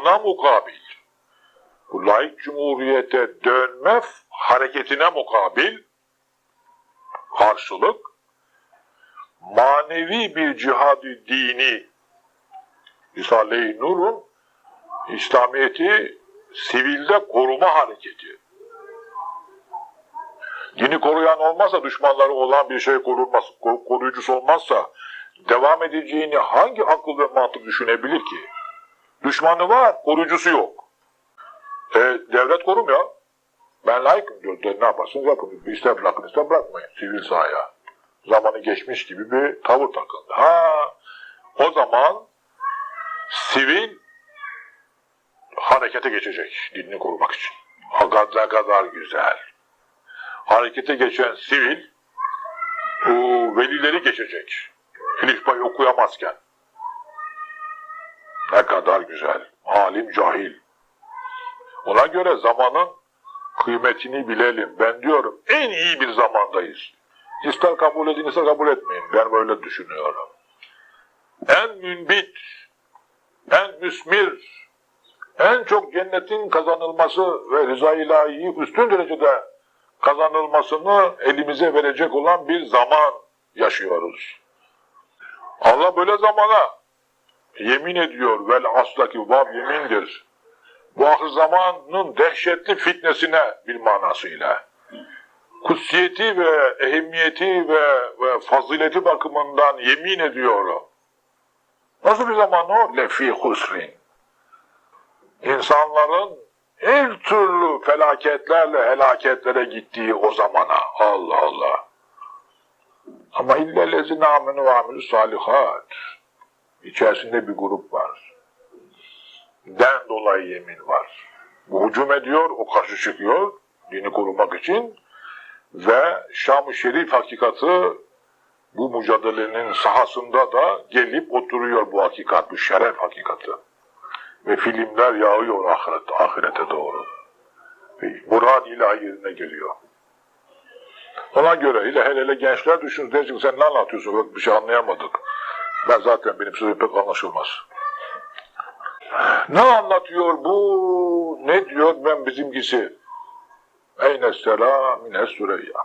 Buna mukabil, bu laik cumhuriyete dönme hareketine mukabil, karşılık, manevi bir cihadı dini, Risale-i Nur'un İslamiyet'i sivilde koruma hareketi. Dini koruyan olmazsa, düşmanları olan bir şey korunmaz, ko- koruyucusu olmazsa, devam edeceğini hangi akıl ve mantık düşünebilir ki? Düşmanı var, koruyucusu yok. E, devlet korumuyor. Ben layıkım diyor. De, ne yaparsınız yapın. İster bırakın ister bırakmayın. Sivil sahaya. Zamanı geçmiş gibi bir tavır takıldı. Ha, o zaman sivil harekete geçecek dinini korumak için. Ne kadar güzel. Harekete geçen sivil o velileri geçecek. Hilifbayı okuyamazken. Ne kadar güzel. Alim cahil. Ona göre zamanın kıymetini bilelim. Ben diyorum en iyi bir zamandayız. İster kabul edin ister kabul etmeyin. Ben böyle düşünüyorum. En münbit, en müsmir, en çok cennetin kazanılması ve rıza ilahiyi üstün derecede kazanılmasını elimize verecek olan bir zaman yaşıyoruz. Allah böyle zamana yemin ediyor vel aslaki vav yemindir. Bu ahir zamanın dehşetli fitnesine bir manasıyla. Kutsiyeti ve ehemmiyeti ve, ve fazileti bakımından yemin ediyorum. Nasıl bir zaman o? Lefi husrin. İnsanların her türlü felaketlerle helaketlere gittiği o zamana. Allah Allah. Ama illellezine amenu ve amilü salihat. İçerisinde bir grup var. Den dolayı yemin var. Bu hücum ediyor, o karşı çıkıyor dini korumak için ve Şam-ı Şerif hakikati bu mücadelenin sahasında da gelip oturuyor bu hakikat, bu şeref hakikati. Ve filmler yağıyor ahiret, ahirete doğru. Murad ilahi yerine geliyor. Ona göre hele hele, gençler düşün, diyecek sen ne anlatıyorsun, Bak, bir şey anlayamadık. Ben zaten benim sözüm pek anlaşılmaz. Ne anlatıyor bu? Ne diyor ben bizimkisi? Eyne selam mine süreyya.